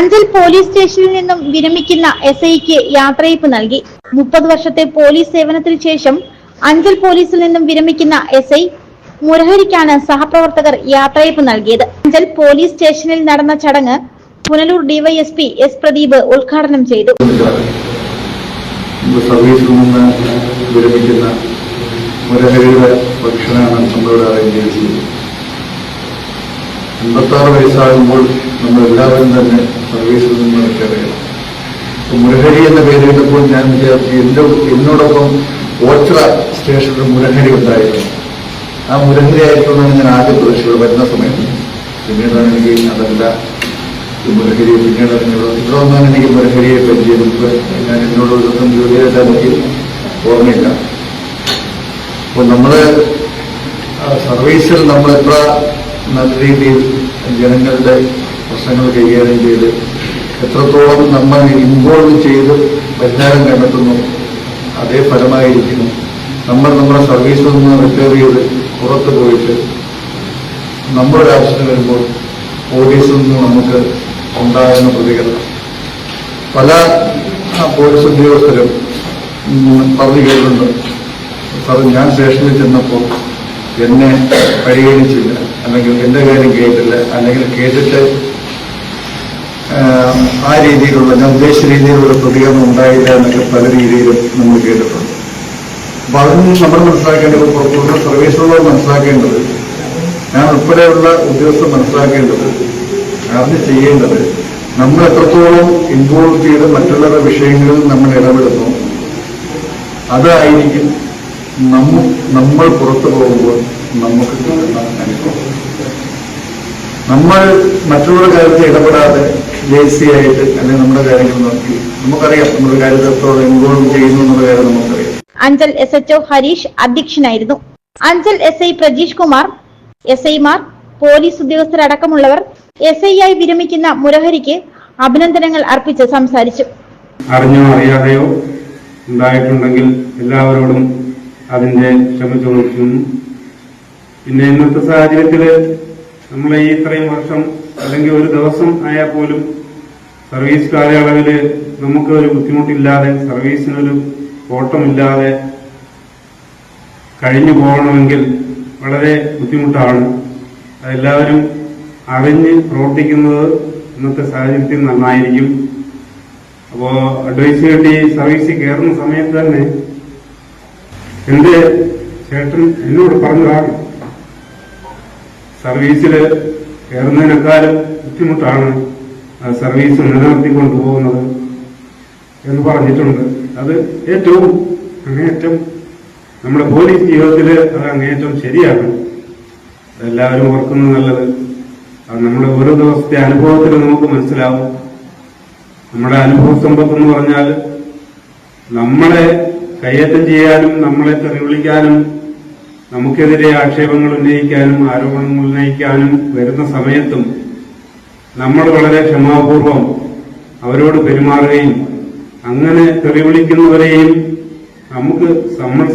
Anchal police സ്റ്റേഷനിൽ നിന്നും വിരമിക്കുന്ന എസ് ഐക്ക് യാത്രയയപ്പ് നൽകി. മുപ്പത് വർഷത്തെ പോലീസ് സേവനത്തിന് ശേഷം അഞ്ചൽ പോലീസിൽ നിന്നും വിരമിക്കുന്ന എസ് ഐ മുരഹരിക്കാണ് സഹപ്രവർത്തകർ യാത്രയപ്പ് നൽകിയത്. അഞ്ചൽ പോലീസ് സ്റ്റേഷനിൽ നടന്ന ചടങ്ങ് പുനലൂർ ഡിവൈഎസ്പി എസ് പ്രദീപ് ഉദ്ഘാടനം ചെയ്തു. സർവീസിൽ നിന്ന് വിരമിക്കുന്ന അമ്പത്താറ് വയസ്സാകുമ്പോൾ നമ്മളെല്ലാവരും തന്നെ സർവീസിൽ നിന്ന് അപ്പൊ മുരഹരി എന്ന പേര് കേട്ടപ്പോൾ ഞാൻ വിചാരിച്ചു എന്റെ എന്നോടൊപ്പം ഓച്ചിറ സ്റ്റേഷനിൽ മുരഹരി ഉണ്ടായിരുന്നു. ആ മുരഹരി ആയിട്ടുള്ളതാണ് ഞാൻ ആദ്യ പ്രതീക്ഷകൾ വരുന്ന സമയത്ത്. പിന്നീടാണ് എനിക്ക് അതല്ല മുരഹരിയെ പിന്നീട് അറിഞ്ഞുള്ളത് ഇവിടെ വന്നാണ് എനിക്ക് മുരഹരിയെ പരിചയം. ഞാൻ എന്നോട് ഒരു ദിവസം ജോലിയായിട്ട് എനിക്ക് ഓർമ്മയില്ല. അപ്പോൾ നമ്മൾ സർവീസിൽ നമ്മൾ എത്ര നല്ല രീതിയിൽ ജനങ്ങളുടെ പ്രശ്നങ്ങൾ കൈകാര്യം ചെയ്ത് എത്രത്തോളം നമ്മൾ ഇൻവോൾവ് ചെയ്ത് പരിഹാരം കണ്ടെത്തുന്നു അതേ ഫലമായിരിക്കുന്നു. നമ്മൾ നമ്മുടെ സർവീസിൽ നിന്ന് റിപ്പയർ ചെയ്ത് പുറത്ത് പോയിട്ട് നമ്മുടെ ആവശ്യത്തിന് വരുമ്പോൾ പോലീസിൽ നിന്ന് നമുക്ക് ഉണ്ടാകുന്ന പ്രതികരണം. പല പോലീസ് ഉദ്യോഗസ്ഥരും പറഞ്ഞു കേട്ടിട്ടുണ്ട്. സാർ ഞാൻ സ്റ്റേഷനിൽ ചെന്നപ്പോൾ എന്നെ പരിഗണിച്ചില്ല. അല്ലെങ്കിൽ എന്റെ കാര്യം കേട്ടില്ല അല്ലെങ്കിൽ കേട്ടിട്ട് ആ, രീതിയിലുള്ള ഞാൻ ഉദ്ദേശിച്ച രീതിയിലുള്ള പ്രതികരണം ഉണ്ടായില്ല എന്നൊക്കെ പല രീതിയിലും നമ്മൾ കേട്ടിട്ടുണ്ട്. അപ്പൊ അതൊന്നും നമ്മൾ മനസ്സിലാക്കേണ്ടത് പുറത്തുള്ള സർവീസുള്ളവർ മനസ്സിലാക്കേണ്ടത് ഞാൻ ഉൾപ്പെടെയുള്ള ഉദ്യോഗസ്ഥർ മനസ്സിലാക്കേണ്ടത് അറിഞ്ഞ് ചെയ്യേണ്ടത് നമ്മൾ എത്രത്തോളം ഇൻവോൾവ് ചെയ്ത് മറ്റുള്ളവരുടെ വിഷയങ്ങളിൽ നമ്മൾ ഇടപെടുന്നു അതായിരിക്കും നമ്മ നമ്മൾ പുറത്തു പോകുമ്പോൾ നമുക്ക് കിട്ടുന്ന അനുഭവം നമ്മൾ മറ്റുള്ള കാര്യത്തിൽ ഇടപെടാതെ ലേസി ആയിട്ട് അല്ലെങ്കിൽ നമ്മുടെ കാര്യങ്ങൾ നോക്കി. നമുക്കറിയാം നമ്മുടെ കാര്യത്തിൽ എത്രത്തോളം ഇൻവോൾവ് ചെയ്യുന്നു എന്നുള്ള കാര്യം നമുക്കറിയാം. അഞ്ചൽ എസ് എച്ച്ഒ ഹരീഷ് അധ്യക്ഷനായിരുന്നു. Anchal S I Prajeesh Kumar S ഐമാർ police ഉദ്യോഗസ്ഥരടക്കമുള്ളവർ എസ് ഐ ആയി വിരമിക്കുന്ന മുരഹരിക്ക് അഭിനന്ദനങ്ങൾ അർപ്പിച്ച് സംസാരിച്ചു. അറിഞ്ഞോ അറിയാതെയോ ഉണ്ടായിട്ടുണ്ടെങ്കിൽ എല്ലാവരോടും അതിന്റെ ക്ഷമ ചോദിക്കുന്നു പിന്നെ ഇന്നത്തെ സാഹചര്യത്തിൽ നമ്മൾ ഈ ഇത്രയും വർഷം അല്ലെങ്കിൽ ഒരു ദിവസം ആയാൽ പോലും സർവീസ് കാലയളവിൽ നമുക്ക് ഒരു ബുദ്ധിമുട്ടില്ലാതെ സർവീസിനൊരു ഓട്ടമില്ലാതെ കഴിഞ്ഞു പോകണമെങ്കിൽ വളരെ ബുദ്ധിമുട്ടാണ്. അതെല്ലാവരും അറിഞ്ഞ് പ്രവർത്തിക്കുന്നത് ഇന്നത്തെ സാഹചര്യത്തിൽ നന്നായിരിക്കും. അപ്പോ അഡ്വൈസ് കിട്ടി സർവീസിൽ കയറുന്ന സമയത്ത് തന്നെ എന്റെ ചേട്ടൻ എന്നോട് പറഞ്ഞതാണ് സർവീസിൽ കയറുന്നതിനേക്കാളും ബുദ്ധിമുട്ടാണ് സർവീസ് നിലനിർത്തിക്കൊണ്ട് പോകുന്നത് എന്ന് പറഞ്ഞിട്ടുണ്ട്. അത് ഏറ്റവും അങ്ങേറ്റം നമ്മുടെ പോലീസ് ജീവിതത്തിൽ അത് അങ്ങേറ്റം ശരിയാണ്. അതെല്ലാവരും ഓർക്കുന്നത് നല്ലത്. നമ്മുടെ ഓരോ ദിവസത്തെ അനുഭവത്തിൽ നമുക്ക് മനസ്സിലാവും. നമ്മുടെ അനുഭവ സമ്പത്ത് എന്ന് പറഞ്ഞാൽ നമ്മളെ കയ്യേറ്റം ചെയ്യാനും നമ്മളെ തെറി വിളിക്കാനും നമുക്കെതിരെ ആക്ഷേപങ്ങൾ ഉന്നയിക്കാനും ആരോപണങ്ങൾ ഉന്നയിക്കാനും വരുന്ന സമയത്തും നമ്മൾ വളരെ ക്ഷമാപൂർവം അവരോട് പെരുമാറുകയും അങ്ങനെ തെളിവിളിക്കുന്നവരെയും നമുക്ക് നമ്മൾ